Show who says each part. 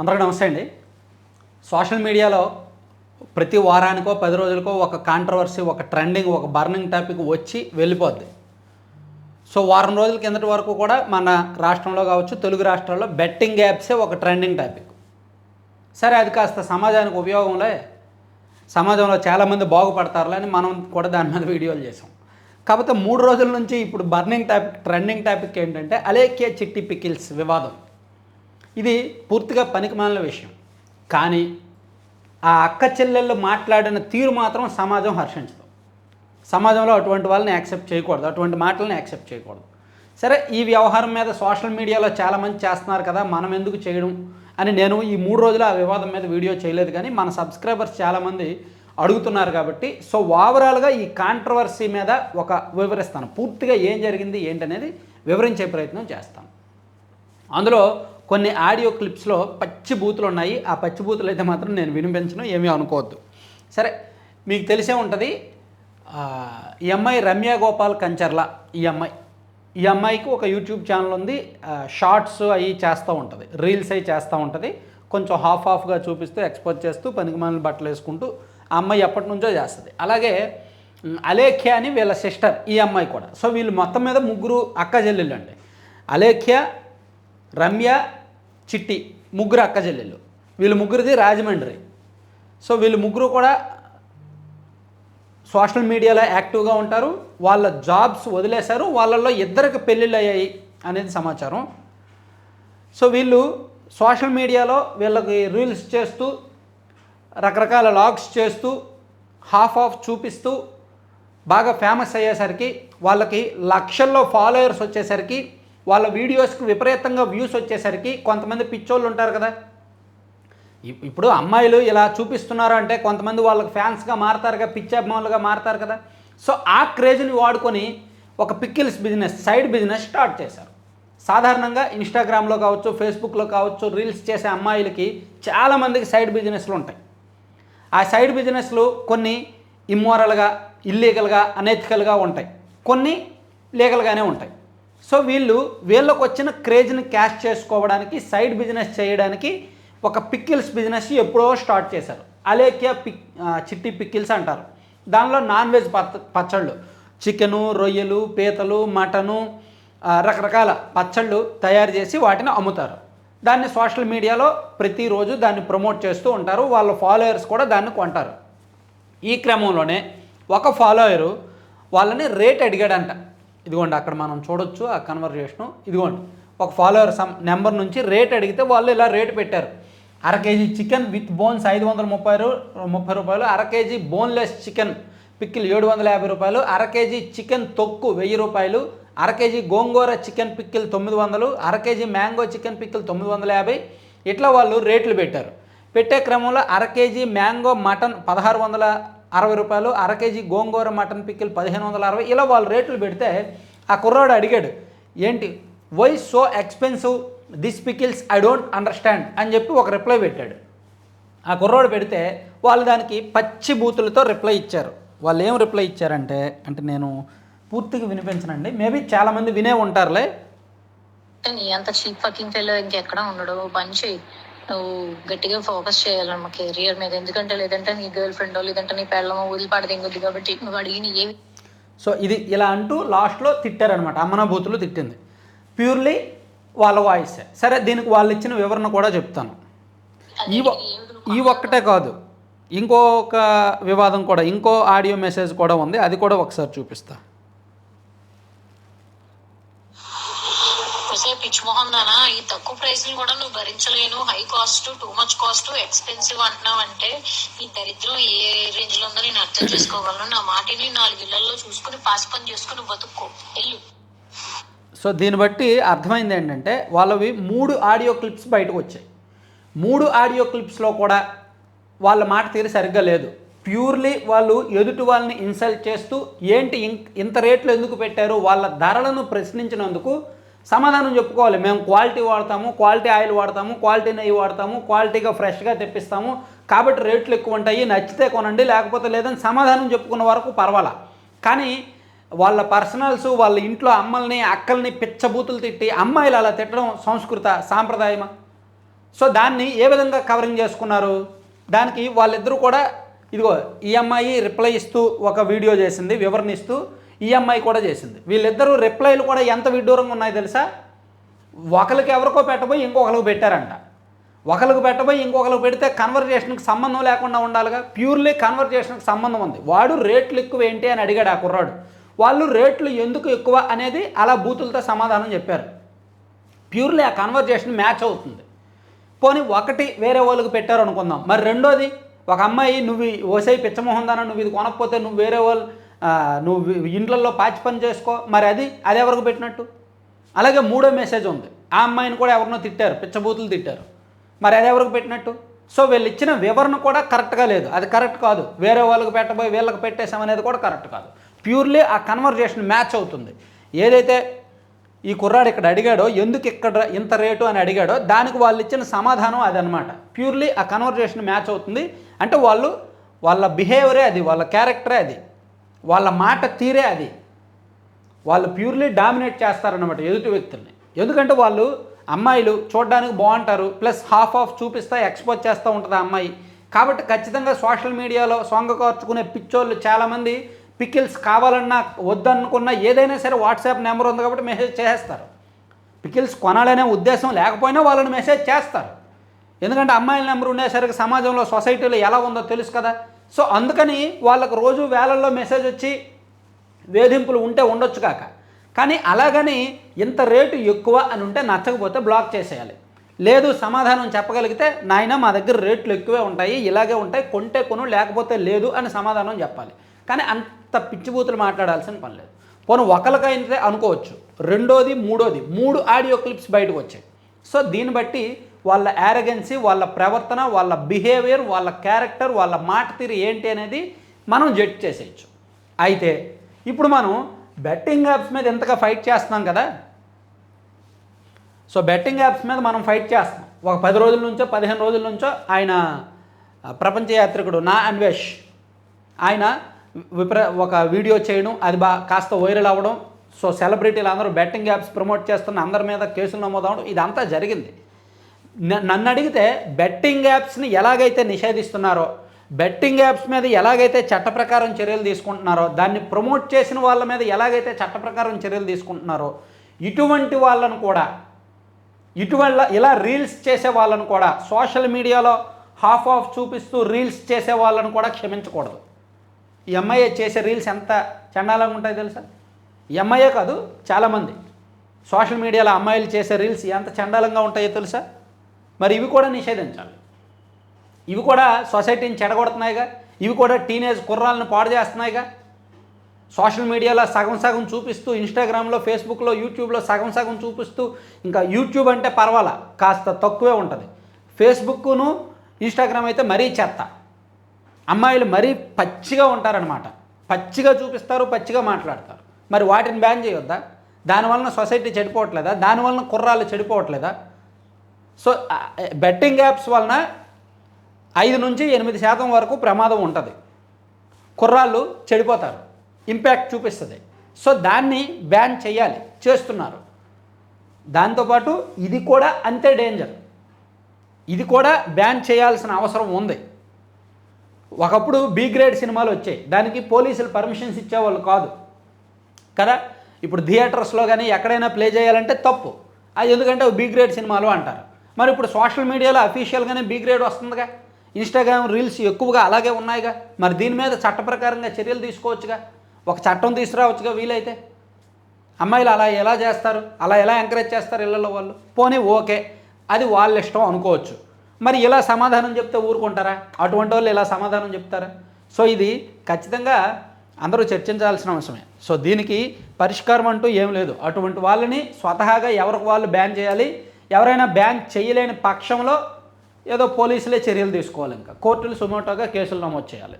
Speaker 1: అందరికీ నమస్తే అండి. సోషల్ మీడియాలో ప్రతి వారానికో పది రోజులకో ఒక కాంట్రవర్సీ ఒక ట్రెండింగ్ ఒక బర్నింగ్ టాపిక్ వచ్చి వెళ్ళిపోద్ది. సో వారం రోజుల కిందటి వరకు కూడా మన రాష్ట్రంలో కావచ్చు తెలుగు రాష్ట్రాల్లో బెట్టింగ్ యాప్సే ఒక ట్రెండింగ్ టాపిక్ సరే అది కాస్త సమాజానికి ఉపయోగంలే. సమాజంలో చాలామంది బాగుపడతారులే అని మనం కూడా దాని మీద వీడియోలు చేసాం కాకపోతే మూడు రోజుల నుంచి ఇప్పుడు బర్నింగ్ టాపిక్ ట్రెండింగ్ టాపిక్ ఏంటంటే అలేకే చిట్టి పికిల్స్ వివాదం. ఇది పూర్తిగా పనికిమాలిన విషయం. కానీ ఆ అక్క చెల్లెళ్ళు మాట్లాడిన తీరు మాత్రం సమాజం హర్షించదు. సమాజంలో అటువంటి వాళ్ళని యాక్సెప్ట్ చేయకూడదు. అటువంటి మాటలను యాక్సెప్ట్ చేయకూడదు. సరే ఈ వ్యవహారం మీద సోషల్ మీడియాలో చాలామంది చేస్తున్నారు కదా మనం ఎందుకు చేయడం అని నేను ఈ మూడు రోజులు ఆ వివాదం మీద వీడియో చేయలేదు కానీ మన సబ్స్క్రైబర్స్ చాలామంది అడుగుతున్నారు కాబట్టి సో ఓవరాల్గా ఈ కాంట్రవర్సీ మీద ఒక వివరిస్తాను. పూర్తిగా ఏం జరిగింది ఏంటనేది వివరించే ప్రయత్నం చేస్తాను. అందులో కొన్ని ఆడియో క్లిప్స్లో పచ్చి బూతులు ఉన్నాయి. ఆ పచ్చి బూతులు అయితే మాత్రం నేను వినిపించను ఏమీ అనుకోవద్దు. సరే మీకు తెలిసే ఉంటుంది ఈ అమ్మాయి రమ్య గోపాల్ కంచర్ల ఈ అమ్మాయి ఈ అమ్మాయికి ఒక యూట్యూబ్ ఛానల్ ఉంది. షార్ట్స్ అవి చేస్తూ ఉంటుంది రీల్స్ అవి చేస్తూ ఉంటుంది. కొంచెం హాఫ్ హాఫ్గా చూపిస్తూ ఎక్స్పోజ్ చేస్తూ పనికిమాలిన బట్టలు వేసుకుంటూ ఆ అమ్మాయి ఎప్పటి నుంచో చేస్తుంది. అలాగే అలేఖ్య అని వీళ్ళ సిస్టర్ ఈ అమ్మాయి కూడా. సో వీళ్ళు మొత్తం మీద ముగ్గురు అక్క చెల్లెళ్ళు అండి అలేఖ్య రమ్య చిట్టి ముగ్గురు అక్క చెల్లెళ్ళు. వీళ్ళు ముగ్గురిది రాజమండ్రి. సో వీళ్ళు ముగ్గురు కూడా సోషల్ మీడియాలో యాక్టివ్గా ఉంటారు. వాళ్ళ జాబ్స్ వదిలేశారు. వాళ్ళల్లో ఇద్దరికి పెళ్ళిళ్ళు అయ్యాయి అనేది సమాచారం. సో వీళ్ళు సోషల్ మీడియాలో వీళ్ళకి రీల్స్ చేస్తూ రకరకాల లాగ్స్ చేస్తూ హాఫ్ ఆఫ్ చూపిస్తూ బాగా ఫేమస్ అయ్యేసరికి వాళ్ళకి లక్షల్లో ఫాలోయర్స్ వచ్చేసరికి వాళ్ళ వీడియోస్కి విపరీతంగా వ్యూస్ వచ్చేసరికి కొంతమంది పిచ్చోళ్ళు ఉంటారు కదా. ఇప్పుడు అమ్మాయిలు ఇలా చూపిస్తున్నారు అంటే కొంతమంది వాళ్ళకి ఫ్యాన్స్గా మారతారుగా పిచ్చి అభిమానులుగా మారతారు కదా. సో ఆ క్రేజ్ని వాడుకొని ఒక pickles business side business start చేశారు. సాధారణంగా ఇన్స్టాగ్రామ్లో కావచ్చు ఫేస్బుక్లో కావచ్చు రీల్స్ చేసే అమ్మాయిలకి చాలామందికి సైడ్ బిజినెస్లు ఉంటాయి. ఆ సైడ్ బిజినెస్లు కొన్ని ఇమ్మోరల్గా ఇల్లీగల్గా అనెథికల్గా ఉంటాయి. కొన్ని లీగల్గానే ఉంటాయి. సో వీళ్ళు వీళ్ళకు వచ్చిన క్రేజ్ని క్యాష్ చేసుకోవడానికి సైడ్ బిజినెస్ చేయడానికి ఒక పిక్కిల్స్ బిజినెస్ ఎప్పుడో స్టార్ట్ చేశారు. అలేఖ్య పిక్ చిట్టి పిక్కిల్స్ అంటారు. దానిలో నాన్ వెజ్ పచ్చ పచ్చళ్ళు చికెను రొయ్యలు పీతలు మటను రకరకాల పచ్చళ్ళు తయారు చేసి వాటిని అమ్ముతారు. దాన్ని సోషల్ మీడియాలో ప్రతిరోజు దాన్ని ప్రమోట్ చేస్తూ ఉంటారు. వాళ్ళ ఫాలోయర్స్ కూడా దాన్ని కొంటారు. ఈ క్రమంలోనే ఒక ఫాలోయరు వాళ్ళని రేట్ అడిగాడంట. ఇదిగోండి అక్కడ మనం చూడొచ్చు ఆ కన్వర్జేషను ఇదిగోండి ఒక ఫాలోవర్ సమ్ నెంబర్ నుంచి రేట్ అడిగితే వాళ్ళు ఇలా రేట్ పెట్టారు. అర కేజీ చికెన్ విత్ బోన్స్ ఐదు వందల ముప్పై ముప్పై రూపాయలు అర కేజీ బోన్లెస్ చికెన్ పిక్కిల్ ఏడు వందల యాభై రూపాయలు అర కేజీ చికెన్ తొక్కు వెయ్యి రూపాయలు అర కేజీ గోంగూర చికెన్ పిక్కిల్ తొమ్మిది వందలు అర కేజీ మ్యాంగో చికెన్ పిక్కిల్ తొమ్మిది వందల యాభై. ఇట్లా వాళ్ళు రేట్లు పెట్టారు. పెట్టే క్రమంలో అర కేజీ మ్యాంగో మటన్ పదహారు వందల అరవై రూపాయలు అర కేజీ గోంగూర మటన్ పిక్కిల్ పదిహేను వందల అరవై. ఇలా వాళ్ళు రేట్లు పెడితే ఆ కుర్రాడు అడిగాడు ఏంటి why so expensive this pickles I don't understand అని చెప్పి ఒక రిప్లై పెట్టాడు. ఆ కుర్రోడు పెడితే వాళ్ళు దానికి పచ్చి బూతులతో రిప్లై ఇచ్చారు. వాళ్ళు ఏం రిప్లై ఇచ్చారంటే అంటే నేను పూర్తిగా వినిపించనండి మేబీ చాలామంది వినే ఉంటారులే.
Speaker 2: అంత చీప్ ఫకింగ్ ఫెలో ఇంకెక్కడ ఉండడు పని చేయి నువ్వు గట్టిగా ఫోకస్ చేయాలమ్మ కెరియర్ మీద. ఎందుకంటే లేదంటే నీ గర్ల్ ఫ్రెండ్ లేదంటే నీ పెళ్ళమో వదిలిపాడు దింగొద్దు కాబట్టి నువ్వు అడిగిన ఏవి
Speaker 1: సో ఇది ఇలా అంటూ లాస్ట్లో తిట్టారనమాట అమ్మన బూతులు తిట్టింది. ప్యూర్లీ వాళ్ళ వాయిస్ సరే దీనికి వాళ్ళు ఇచ్చిన వివరణ కూడా చెప్తాను. ఈ ఈ ఒక్కటే కాదు. ఇంకొక వివాదం కూడా ఇంకో ఆడియో మెసేజ్ కూడా ఉంది. అది కూడా ఒకసారి చూపిస్తా.
Speaker 2: ఒకసే మొహం దానా ఈ తక్కువ ప్రైస్ కూడా నువ్వు భరించలేను. High cost too much cost expensive అంటున్నావు అంటే ఈ దరిద్రం ఏ రేంజ్లో ఉందో నేను అర్థం చేసుకోగలను. నా మాటిని నాలుగు ఇళ్ళలో చూసుకుని పాస్ పని చేసుకుని బతుక్కో. వెళ్ళు.
Speaker 1: సో దీన్ని బట్టి అర్థమైంది ఏంటంటే వాళ్ళవి మూడు ఆడియో క్లిప్స్ బయటకు వచ్చాయి. మూడు ఆడియో క్లిప్స్లో కూడా వాళ్ళ మాట తీరు సరిగ్గా లేదు. ప్యూర్లీ వాళ్ళు ఎదుటి వాళ్ళని ఇన్సల్ట్ చేస్తూ ఏంటి ఇంత రేట్లు ఎందుకు పెట్టారు? వాళ్ళ ధరలను ప్రశ్నించినందుకు సమాధానం చెప్పుకోవాలి. మేము క్వాలిటీ వాడతాము క్వాలిటీ ఆయిల్ వాడతాము క్వాలిటీ నెయ్యి వాడతాము క్వాలిటీగా ఫ్రెష్గా తెప్పిస్తాము. కాబట్టి రేట్లు ఎక్కువ ఉంటాయి. నచ్చితే కొనండి లేకపోతే లేదని సమాధానం చెప్పుకున్న వరకు పర్వాలా. కానీ వాళ్ళ పర్సనల్స్ వాళ్ళ ఇంట్లో అమ్మల్ని అక్కల్ని పిచ్చబూతులు తిట్టి అమ్మాయిలు అలా తిట్టడం సంస్కృత సాంప్రదాయమా? సో దాన్ని ఏ విధంగా కవరింగ్ చేసుకున్నారు? దానికి వాళ్ళిద్దరూ కూడా ఇదిగో ఈ అమ్మాయి రిప్లై ఇస్తూ ఒక వీడియో చేసింది వివరణ ఇస్తూ ఈ అమ్మాయి కూడా చేసింది. వీళ్ళిద్దరూ రిప్లైలు కూడా ఎంత విడ్డూరంగా ఉన్నాయో తెలుసా? ఒకరికి ఎవరికో పెట్టబోయి ఇంకొకరికి పెట్టారంట. ఒకరికి పెట్టబోయి ఇంకొకరికి పెడితే కన్వర్జేషన్కి సంబంధం లేకుండా ఉండాలిగా? ప్యూర్లీ కన్వర్జేషన్కి సంబంధం ఉంది. వాడు రేట్లు ఎక్కువ ఏంటి అని అడిగాడు ఆ కుర్రాడు. వాళ్ళు రేట్లు ఎందుకు ఎక్కువ అనేది అలా బూతులతో సమాధానం చెప్పారు. ప్యూర్లీ ఆ కన్వర్జేషన్ మ్యాచ్ అవుతుంది. పోనీ ఒకటి వేరే వాళ్ళకి పెట్టారు అనుకుందాం మరి రెండోది ఒక అమ్మాయి నువ్వు ఓసై పిచ్చమోహందాన నువ్వు ఇది కొనకపోతే నువ్వు వేరే వాళ్ళు నువ్వు ఇండ్లలో పాచి పని చేసుకో మరి అది అది ఎవరికి పెట్టినట్టు? అలాగే మూడో మెసేజ్ ఉంది. ఆ అమ్మాయిని కూడా ఎవరినో తిట్టారు పిచ్చబూతులు తిట్టారు. మరి అది ఎవరికి పెట్టినట్టు? సో వీళ్ళు ఇచ్చిన వివరణ కూడా కరెక్ట్గా లేదు. అది కరెక్ట్ కాదు. వేరే వాళ్ళకి పెట్టబోయి వీళ్ళకి పెట్టేశామనేది కూడా కరెక్ట్ కాదు. ప్యూర్లీ ఆ కన్వర్జేషన్ మ్యాచ్ అవుతుంది. ఏదైతే ఈ కుర్రాడు ఇక్కడ అడిగాడో ఎందుకు ఇక్కడ ఇంత రేటు అని అడిగాడో దానికి వాళ్ళు ఇచ్చిన సమాధానం అదనమాట. ప్యూర్లీ ఆ కన్వర్జేషన్ మ్యాచ్ అవుతుంది. అంటే వాళ్ళు వాళ్ళ బిహేవియరే అది వాళ్ళ క్యారెక్టరే అది. వాళ్ళ మాట తీరే అది. వాళ్ళు ప్యూర్లీ డామినేట్ చేస్తారన్నమాట ఎదుటి వ్యక్తుల్ని. ఎందుకంటే వాళ్ళు అమ్మాయిలు చూడడానికి బాగుంటారు ప్లస్ హాఫ్ ఆఫ్ చూపిస్తా ఎక్స్పోజ్ చేస్తూ ఉంటుంది అమ్మాయి. కాబట్టి ఖచ్చితంగా సోషల్ మీడియాలో సొంగకార్చుకునే పిచ్చోళ్ళు చాలామంది పికిల్స్ కావాలన్నా వద్దనుకున్నా ఏదైనా సరే వాట్సాప్ నెంబర్ ఉంది కాబట్టి మెసేజ్ చేసేస్తారు. పికిల్స్ కొనాలనే ఉద్దేశం లేకపోయినా వాళ్ళని మెసేజ్ చేస్తారు. ఎందుకంటే అమ్మాయిల నెంబర్ ఉండేసరికి సమాజంలో సొసైటీలో ఎలా ఉందో తెలుసు కదా. సో అందుకని వాళ్ళకు రోజు వేలల్లో మెసేజ్ వచ్చి వేధింపులు ఉంటే ఉండొచ్చు కాక. కానీ అలాగని ఇంత రేటు ఎక్కువ అని ఉంటే నచ్చకపోతే బ్లాక్ చేసేయాలి. లేదు సమాధానం చెప్పగలిగితే నాయన మా దగ్గర రేట్లు ఎక్కువే ఉంటాయి ఇలాగే ఉంటాయి కొంటే కొను లేకపోతే లేదు అని సమాధానం చెప్పాలి. కానీ అంత పిచ్చిబూతులు మాట్లాడాల్సిన పని లేదు. పోను ఒకరికైతే అనుకోవచ్చు. రెండోది మూడోది మూడు ఆడియో క్లిప్స్ బయటకు వచ్చాయి. సో దీన్ని బట్టి వాళ్ళ యారగెన్సీ వాళ్ళ ప్రవర్తన వాళ్ళ బిహేవియర్ వాళ్ళ క్యారెక్టర్ వాళ్ళ మాట తీరు ఏంటి అనేది మనం జడ్జ్ చేసేయచ్చు. అయితే ఇప్పుడు మనం బెట్టింగ్ యాప్స్ మీద ఎంతగా ఫైట్ చేస్తున్నాం కదా? సో బెట్టింగ్ యాప్స్ మీద మనం ఫైట్ చేస్తున్నాం. ఒక పది రోజుల నుంచో పదిహేను రోజుల నుంచో ఆయన ప్రపంచ యాత్రికుడు నా అన్వేష్ ఆయన విపర ఒక వీడియో చేయడం అది బా కాస్త వైరల్ అవ్వడం సో సెలబ్రిటీలు అందరూ బెట్టింగ్ యాప్స్ ప్రమోట్ చేస్తున్న అందరి మీద కేసులు నమోదవడం ఇదంతా జరిగింది. నన్ను అడిగితే బెట్టింగ్ యాప్స్ని ఎలాగైతే నిషేధిస్తున్నారో బెట్టింగ్ యాప్స్ మీద ఎలాగైతే చట్ట ప్రకారం చర్యలు తీసుకుంటున్నారో దాన్ని ప్రమోట్ చేసిన వాళ్ళ మీద ఎలాగైతే చట్ట ప్రకారం చర్యలు తీసుకుంటున్నారో ఇటువంటి వాళ్ళను కూడా ఇటువల్ల ఇలా రీల్స్ చేసే వాళ్ళను కూడా సోషల్ మీడియాలో హాఫ్ ఆఫ్ చూపిస్తూ రీల్స్ చేసే వాళ్ళను కూడా క్షమించకూడదు. ఈ అమ్మాయి చేసే రీల్స్ ఎంత చండాలంగా ఉంటాయి తెలుసా? ఈ అమ్మాయే కాదు చాలామంది. సోషల్ మీడియాలో అమ్మాయిలు చేసే రీల్స్ ఎంత చండాలంగా ఉంటాయో తెలుసా? మరి ఇవి కూడా నిషేధించాలి. ఇవి కూడా సొసైటీని చెడగొడుతున్నాయిగా. ఇవి కూడా టీనేజ్ కుర్రాలను పాడు చేస్తున్నాయిగా. సోషల్ మీడియాలో సగం సగం చూపిస్తూ ఇన్స్టాగ్రామ్లో ఫేస్బుక్లో యూట్యూబ్లో సగం సగం చూపిస్తూ ఇంకా యూట్యూబ్ అంటే పర్వాలా కాస్త తక్కువే ఉంటుంది. ఫేస్బుక్ను ఇన్స్టాగ్రామ్ అయితే మరీ చెత్త. అమ్మాయిలు మరీ పచ్చిగా ఉంటారనమాట పచ్చిగా చూపిస్తారు పచ్చిగా మాట్లాడతారు. మరి వాటిని బ్యాన్ చేయొద్దా? దానివలన సొసైటీ చెడిపోవట్లేదా? దానివలన కుర్రాళ్ళు చెడిపోవట్లేదా? సో బెట్టింగ్ యాప్స్ వలన ఐదు నుంచి ఎనిమిది శాతం వరకు ప్రమాదం ఉంటుంది. కుర్రాళ్ళు చెడిపోతారు. ఇంపాక్ట్ చూపిస్తుంది. సో దాన్ని బ్యాన్ చేయాలి. చేస్తున్నారు. దాంతోపాటు ఇది కూడా అంతే డేంజర్ ఇది కూడా బ్యాన్ చేయాల్సిన అవసరం ఉంది. ఒకప్పుడు బి గ్రేడ్ సినిమాలు వచ్చాయి. దానికి పోలీసులు పర్మిషన్స్ ఇచ్చేవాళ్ళు కాదు. కదా? ఇప్పుడు థియేటర్స్లో కానీ ఎక్కడైనా ప్లే చేయాలంటే తప్పు. అది ఎందుకంటే బి గ్రేడ్ సినిమాలు అంటారు. మరి ఇప్పుడు సోషల్ మీడియాలో అఫీషియల్గానే బీ గ్రేడ్ వస్తుందిగా. ఇన్స్టాగ్రామ్ రీల్స్ ఎక్కువగా అలాగే ఉన్నాయిగా. మరి దీని మీద చట్ట ప్రకారంగా చర్యలు తీసుకోవచ్చుగా. ఒక చట్టం తీసుకురావచ్చుగా వీలైతే. అమ్మాయిలు అలా ఎలా చేస్తారు? అలా ఎలా ఎంకరేజ్ చేస్తారు ఇళ్ళల్లో వాళ్ళు? పోనీ ఓకే అది వాళ్ళ ఇష్టం అనుకోవచ్చు. మరి ఇలా సమాధానం చెప్తే ఊరుకుంటారా? అటువంటి వాళ్ళు ఇలా సమాధానం చెప్తారా? సో ఇది ఖచ్చితంగా అందరూ చర్చించాల్సిన అవసరమే. సో దీనికి పరిష్కారం అంటూ ఏం లేదు. అటువంటి వాళ్ళని స్వతహాగా ఎవరికి వాళ్ళు బ్యాన్ చేయాలి? ఎవరైనా బ్యాన్ చేయలేని పక్షంలో ఏదో పోలీసులే చర్యలు తీసుకోవాలి ఇంకా. కోర్టులు సుమోటోగా కేసులు నమోదు చేయాలి.